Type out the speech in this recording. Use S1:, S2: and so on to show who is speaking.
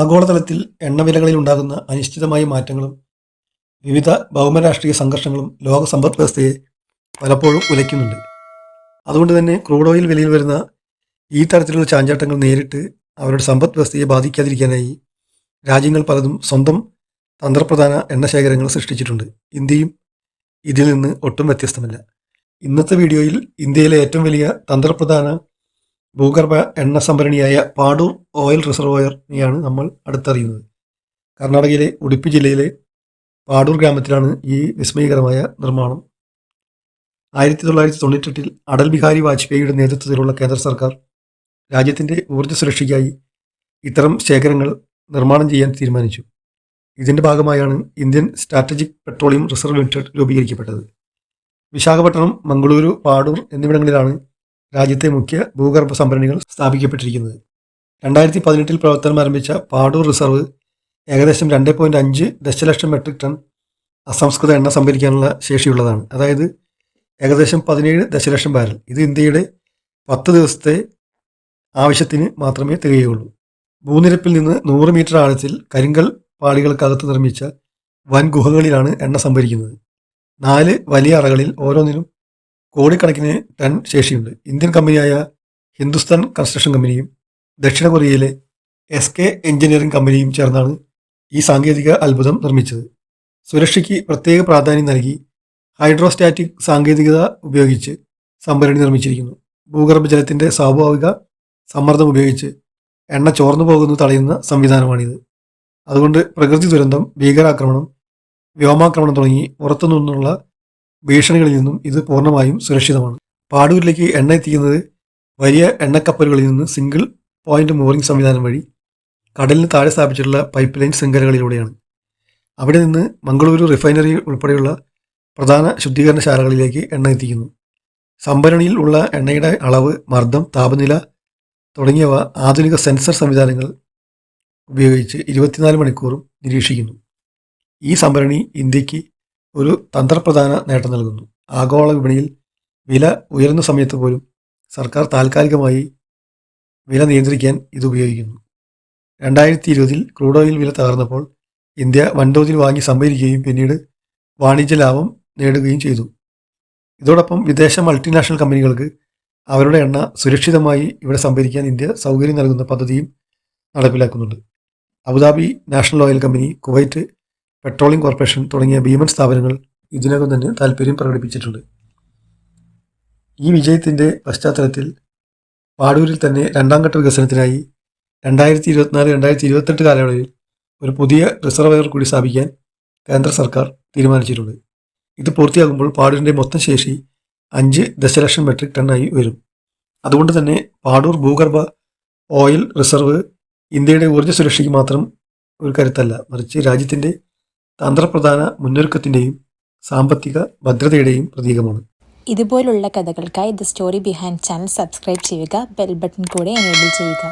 S1: ആഗോളതലത്തിൽ എണ്ണവിലകളിൽ ഉണ്ടാകുന്ന അനിശ്ചിതമായ മാറ്റങ്ങളും വിവിധ ഭൗമരാഷ്ട്രീയ സംഘർഷങ്ങളും ലോക സമ്പദ് വ്യവസ്ഥയെ പലപ്പോഴും ഉലയ്ക്കുന്നുണ്ട്. അതുകൊണ്ട് തന്നെ ക്രൂഡ് ഓയിൽ വിലയിൽ വരുന്ന ഈ തരത്തിലുള്ള ചാഞ്ചാട്ടങ്ങൾ നേരിട്ട് അവരുടെ സമ്പദ് വ്യവസ്ഥയെ ബാധിക്കാതിരിക്കാനായി രാജ്യങ്ങൾ പലതും സ്വന്തം തന്ത്രപ്രധാന എണ്ണശേഖരങ്ങൾ സൃഷ്ടിച്ചിട്ടുണ്ട്. ഇന്ത്യയും ഇതിൽ നിന്ന് ഒട്ടും വ്യത്യസ്തമല്ല. ഇന്നത്തെ വീഡിയോയിൽ ഇന്ത്യയിലെ ഏറ്റവും വലിയ തന്ത്രപ്രധാന ഭൂഗർഭ എണ്ണ സംഭരണിയായ പാടൂർ ഓയിൽ റിസർവോയറിനെയാണ് നമ്മൾ അടുത്തറിയുന്നത്. കർണാടകയിലെ ഉടുപ്പി ജില്ലയിലെ പാടൂർ ഗ്രാമത്തിലാണ് ഈ വിസ്മയകരമായ നിർമ്മാണം. ആയിരത്തി തൊള്ളായിരത്തി തൊണ്ണൂറ്റെട്ടിൽ അടൽ ബിഹാരി വാജ്പേയിയുടെ നേതൃത്വത്തിലുള്ള കേന്ദ്ര സർക്കാർ രാജ്യത്തിന്റെ ഊർജ സുരക്ഷയ്ക്കായി ഇത്തരം ശേഖരങ്ങൾ നിർമ്മാണം ചെയ്യാൻ തീരുമാനിച്ചു. ഇതിന്റെ ഭാഗമായാണ് Indian strategic petroleum reserve limited രൂപീകരിക്കപ്പെട്ടത്. Visakhapatnam Mangaluru Padur എന്നിവിടങ്ങളിലാണ് രാജ്യത്തെ മുഖ്യ ഭൂഗർഭ സംഭരണികൾ സ്ഥാപിക്കപ്പെട്ടിരിക്കുന്നത്. രണ്ടായിരത്തി പതിനെട്ടിൽ പ്രവർത്തനം ആരംഭിച്ച പാടൂർ റിസർവ് ഏകദേശം രണ്ട് പോയിന്റ് അഞ്ച് ദശലക്ഷം മെട്രിക് ടൺ അസംസ്കൃത എണ്ണ സംഭരിക്കാനുള്ള ശേഷിയുള്ളതാണ്. അതായത് ഏകദേശം പതിനേഴ് ദശലക്ഷം ബാരൽ. ഇത് ഇന്ത്യയുടെ പത്ത് ദിവസത്തെ ആവശ്യത്തിന് മാത്രമേ തികയുള്ളൂ ഭൂനിരപ്പിൽ നിന്ന് നൂറ് മീറ്റർ ആഴത്തിൽ കരിങ്കൽ പാളികൾക്കകത്ത് നിർമ്മിച്ച വൻ ഗുഹകളിലാണ് എണ്ണ സംഭരിക്കുന്നത്. നാല് വലിയ അറകളിൽ ഓരോന്നിലും കോടിക്കണക്കിന് ടൺ ശേഷിയുണ്ട്. ഇന്ത്യൻ കമ്പനിയായ ഹിന്ദുസ്ഥാൻ കൺസ്ട്രക്ഷൻ കമ്പനിയും ദക്ഷിണ കൊറിയയിലെ എസ് കെ എഞ്ചിനീയറിംഗ് കമ്പനിയും ചേർന്നാണ് ഈ സാങ്കേതിക അത്ഭുതം നിർമ്മിച്ചത്. സുരക്ഷയ്ക്ക് പ്രത്യേക പ്രാധാന്യം നൽകി ഹൈഡ്രോസ്റ്റാറ്റിക് സാങ്കേതികത ഉപയോഗിച്ച് സംഭരണി നിർമ്മിച്ചിരിക്കുന്നു. ഭൂഗർഭജലത്തിന്റെ സ്വാഭാവിക സമ്മർദ്ദം ഉപയോഗിച്ച് എണ്ണ ചോർന്നു പോകുന്നത് തടയുന്ന സംവിധാനമാണിത്. അതുകൊണ്ട് പ്രകൃതി ദുരന്തം ഭീകരാക്രമണം വ്യോമാക്രമണം തുടങ്ങി പുറത്തു നിന്നുള്ള ഭീഷണികളിൽ നിന്നും ഇത് പൂർണമായും സുരക്ഷിതമാണ്. പാടൂരിലേക്ക് എണ്ണ എത്തിക്കുന്നത് വലിയ എണ്ണക്കപ്പലുകളിൽ നിന്ന് സിംഗിൾ പോയിന്റ് മോറിംഗ് സംവിധാനം വഴി കടലിന് താഴെ സ്ഥാപിച്ചിട്ടുള്ള പൈപ്പ് ലൈൻ ശൃംഖലകളിലൂടെയാണ്. അവിടെ നിന്ന് മംഗളൂരു റിഫൈനറി ഉൾപ്പെടെയുള്ള പ്രധാന ശുദ്ധീകരണശാലകളിലേക്ക് എണ്ണ എത്തിക്കുന്നു. സംഭരണിയിൽ ഉള്ള എണ്ണയുടെ അളവ് മർദ്ദം താപനില തുടങ്ങിയവ ആധുനിക സെൻസർ സംവിധാനങ്ങൾ ഉപയോഗിച്ച് ഇരുപത്തിനാല് മണിക്കൂറും നിരീക്ഷിക്കുന്നു. ഈ സംഭരണി ഇന്ത്യയ്ക്ക് ഒരു തന്ത്രപ്രധാന നേട്ടം നൽകുന്നു. ആഗോള വിപണിയിൽ വില ഉയരുന്ന സമയത്ത് പോലും സർക്കാർ താൽക്കാലികമായി വില നിയന്ത്രിക്കാൻ ഇത് ഉപയോഗിക്കുന്നു. രണ്ടായിരത്തി ഇരുപതിൽ ക്രൂഡ് ഓയിൽ വില തകർന്നപ്പോൾ ഇന്ത്യ വൻതോതിൽ വാങ്ങി സംഭരിക്കുകയും പിന്നീട് വാണിജ്യ ലാഭം നേടുകയും ചെയ്തു. ഇതോടൊപ്പം വിദേശ മൾട്ടിനാഷണൽ കമ്പനികൾക്ക് അവരുടെ എണ്ണ സുരക്ഷിതമായി ഇവിടെ സംഭരിക്കാൻ ഇന്ത്യ സൗകര്യം നൽകുന്ന പദ്ധതിയും നടപ്പിലാക്കുന്നുണ്ട്. Abu Dhabi national oil company Kuwait petroleum corporation തുടങ്ങിയ ഭീമൻ സ്ഥാപനങ്ങൾ ഇതിനകം തന്നെ താല്പര്യം പ്രകടിപ്പിച്ചിട്ടുണ്ട്. ഈ വിജയത്തിന്റെ പശ്ചാത്തലത്തിൽ പാടൂരിൽ തന്നെ രണ്ടാം ഘട്ട വികസനത്തിനായി രണ്ടായിരത്തി ഇരുപത്തിനാല് രണ്ടായിരത്തി ഇരുപത്തെട്ട് കാലയളവിൽ ഒരു പുതിയ റിസർവയർ കൂടി സ്ഥാപിക്കാൻ കേന്ദ്ര സർക്കാർ തീരുമാനിച്ചിട്ടുണ്ട്. ഇത് പൂർത്തിയാകുമ്പോൾ പാടൂരിന്റെ മൊത്തം ശേഷി അഞ്ച് ദശലക്ഷം മെട്രിക് ടണ്ണായി വരും അതുകൊണ്ട് തന്നെ പാടൂർ ഭൂഗർഭ ഓയിൽ റിസർവ് ഇന്ത്യയുടെ ഊർജ സുരക്ഷയ്ക്ക് മാത്രം ഒരു കരുത്തല്ല മറിച്ച് രാജ്യത്തിന്റെ തന്ത്രപ്രധാന മുന്നൊരുക്കത്തിന്റെയും സാമ്പത്തിക ഭദ്രതയുടെയും പ്രതീകമാണ്.
S2: ഇതുപോലുള്ള കഥകൾക്കായി the story behind channel subscribe ചെയ്യുക ബെൽ ബട്ടൺ കൂടെ എനേബിൾ ചെയ്യുക.